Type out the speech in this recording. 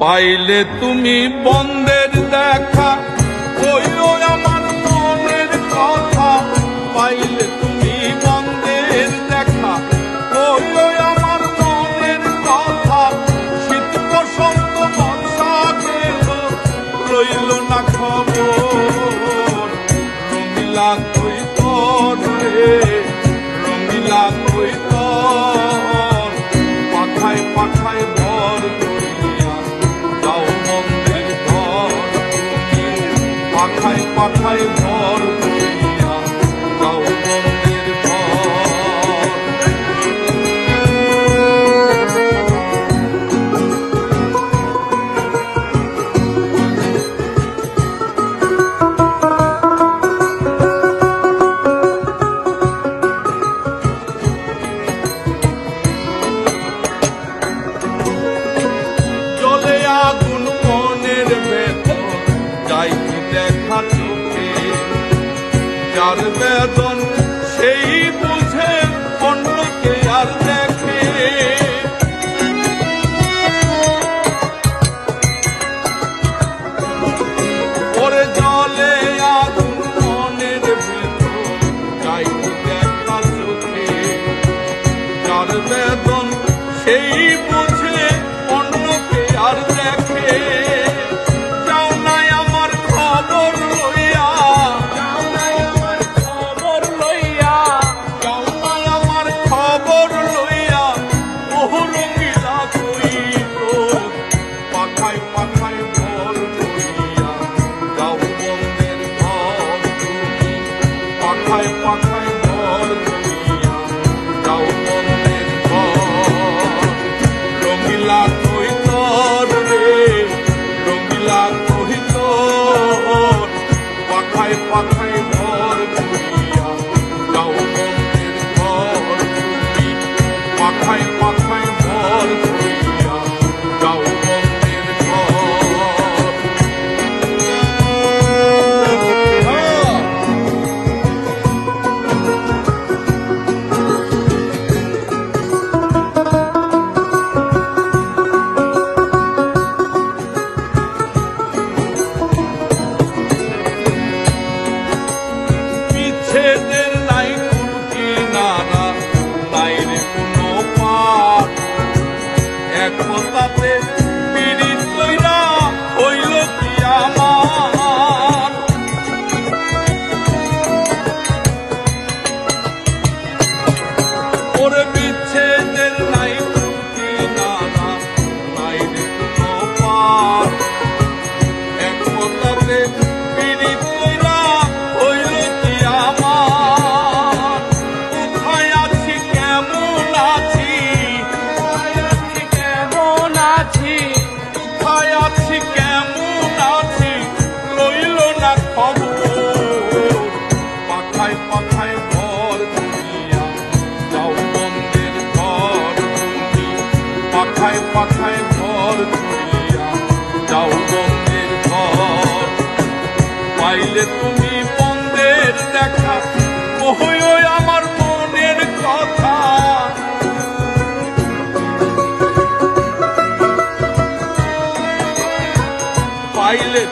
পাইলে তুমি বন্ধের দেখা ওই আমার মনের কথা। পাইলে তুমি বন্ধের দেখা ওই আমার মনের কথা। শীত বসন্ত বর্ষা রইল না খবর। my pain, my যার বেদন, সেই বুঝে অন্যকে আর দেখে। পরে জলে আগুন মনের ভেতর, যাই দেখা চোখে। যার বেদন, সেই বুঝে হয় পথ। মাথায় মাথায় পাইলে তুমি বন্ধের দেখা ওহো আমার মনের কথা। পাইলে